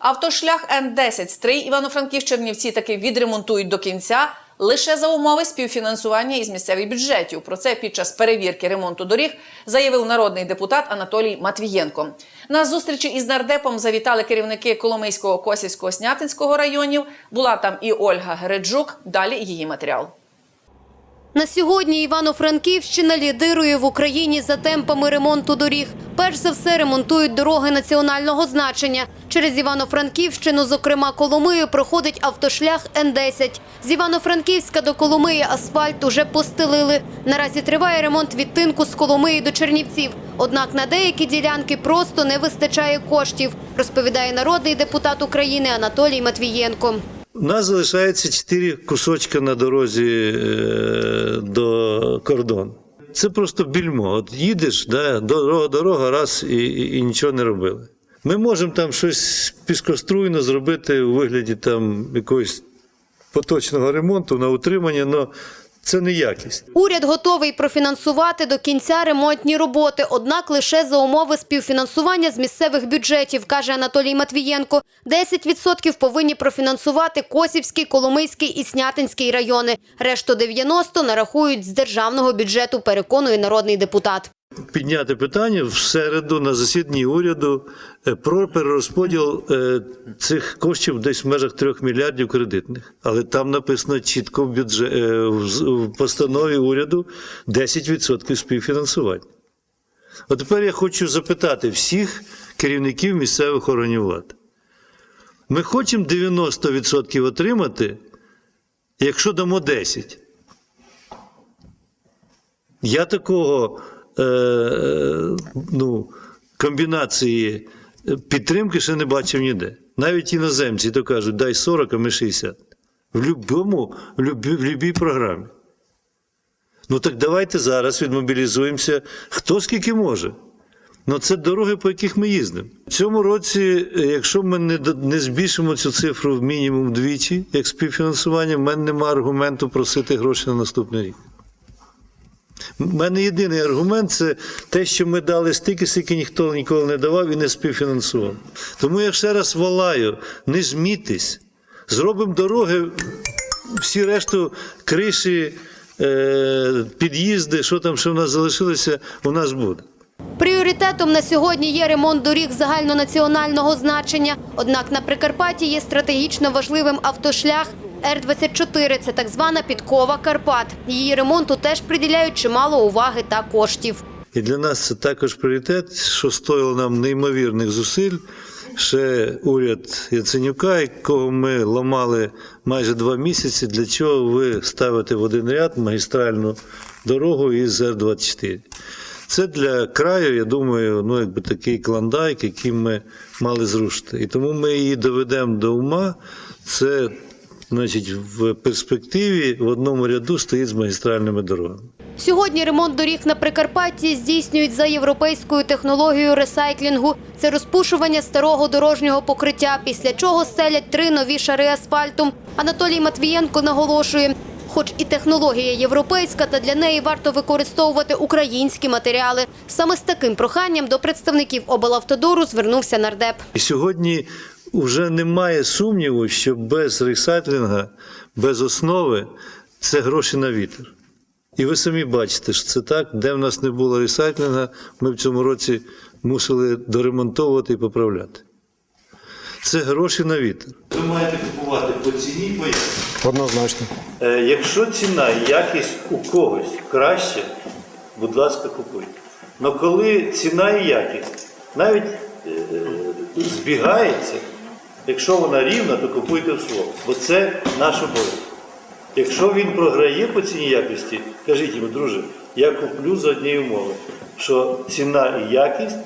Автошлях Н-10 Стрий Івано-Франківщ-Чернівці таки відремонтують до кінця лише за умови співфінансування із місцевих бюджетів. Про це під час перевірки ремонту доріг заявив народний депутат Анатолій Матвієнко. На зустрічі із нардепом завітали керівники Коломийського, Косівського, Снятинського районів. Була там і Ольга Гереджук. Далі її матеріал. На сьогодні Івано-Франківщина лідирує в Україні за темпами ремонту доріг. Перш за все ремонтують дороги національного значення. Через Івано-Франківщину, зокрема Коломию, проходить автошлях Н-10. З Івано-Франківська до Коломиї асфальт уже постелили. Наразі триває ремонт відтинку з Коломиї до Чернівців. Однак на деякі ділянки просто не вистачає коштів, розповідає народний депутат України Анатолій Матвієнко. У нас залишається чотири кусочка на дорозі е, до кордону. Це просто більмо. От їдеш, да, дорога, дорога, раз і, і, і нічого не робили. Ми можемо там щось піскоструйно зробити у вигляді там якогось поточного ремонту на утримання, але це не якість. Уряд готовий профінансувати до кінця ремонтні роботи, однак лише за умови співфінансування з місцевих бюджетів, каже Анатолій Матвієнко. 10% повинні профінансувати Косівський, Коломийський і Снятинський райони. Решту 90% нарахують з державного бюджету, переконує народний депутат. Підняти питання в середу на засіданні уряду е, про перерозподіл е, цих коштів десь в межах трьох мільярдів кредитних. Але там написано чітко в, бюджет, е, в постанові уряду 10% співфінансування. От тепер я хочу запитати всіх керівників місцевих органів влади. Ми хочемо 90% отримати, якщо дамо 10. Я такого ну, комбінації підтримки ще не бачив ніде. Навіть іноземці то кажуть, дай 40, а ми 60. В любому, в любій програмі. Ну так давайте зараз відмобілізуємося, хто скільки може. Ну, це дороги, по яких ми їздимо. В цьому році, е, якщо ми не, не збільшимо цю цифру в мінімум вдвічі, як співфінансування, в мене немає аргументу просити гроші на наступний рік. У мене єдиний аргумент це те, що ми дали стільки, скільки ніхто ніколи не давав і не співфінансував. Тому я ще раз волаю, не жмітесь, зробимо дороги, всі решту криші, е, під'їзди, що там ще в нас залишилося, у нас буде. Пріоритетом на сьогодні є ремонт доріг загальнонаціонального значення. Однак на Прикарпатті є стратегічно важливим автошлях Р-24 – це так звана підкова Карпат. Її ремонту теж приділяють чимало уваги та коштів. І для нас це також пріоритет, що стоїло нам неймовірних зусиль. Ще уряд Яценюка, якого ми ламали майже два місяці, для чого ви ставите в один ряд магістральну дорогу із Р-24. Це для краю, я думаю, ну якби такий клондайк, який ми мали зрушити. І тому ми її доведемо до ума. Це, значить, в перспективі в одному ряду стоїть з магістральними дорогами. Сьогодні ремонт доріг на Прикарпатті здійснюють за європейською технологією ресайклінгу. Це розпушування старого дорожнього покриття, після чого стелять три нові шари асфальту. Анатолій Матвієнко наголошує, хоч і технологія європейська, та для неї варто використовувати українські матеріали. Саме з таким проханням до представників облавтодору звернувся нардеп. Сьогодні вже немає сумніву, що без ресайклінга, без основи це гроші на вітер. І ви самі бачите, що це так, де в нас не було ресайклінга, ми в цьому році мусили доремонтовувати і поправляти. Це гроші на вітер. Ви маєте купувати по ціні і по якості. Однозначно. Е, Якщо ціна і якість у когось краще, будь ласка, купуйте. Але коли ціна і якість навіть е, збігається, якщо вона рівна, то купуйте в слово. Бо це наш обов'язок. Якщо він програє по ціні якості, кажіть йому, друже, я куплю за однієї умови, що ціна і якість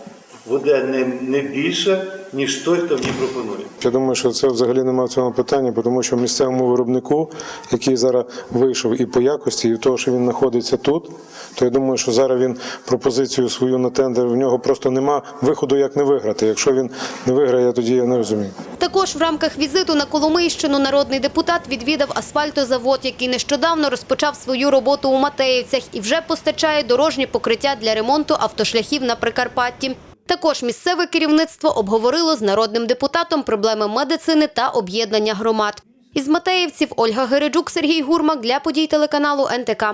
буде не, не більша, ніж той, хто мені пропонує. Я думаю, що це взагалі немає в цьому питання, тому що місцевому виробнику, який зараз вийшов і по якості, і в того, що він знаходиться тут, то я думаю, що зараз він пропозицію свою на тендер, в нього просто нема виходу, як не виграти. Якщо він не виграє, тоді я не розумію. Також в рамках візиту на Коломийщину народний депутат відвідав асфальтозавод, який нещодавно розпочав свою роботу у Матеївцях і вже постачає дорожнє покриття для ремонту автошляхів на Прикарпатті. Також місцеве керівництво обговорило з народним депутатом проблеми медицини та об'єднання громад. Із Матеївців Ольга Гереджук, Сергій Гурмак для подій телеканалу НТК.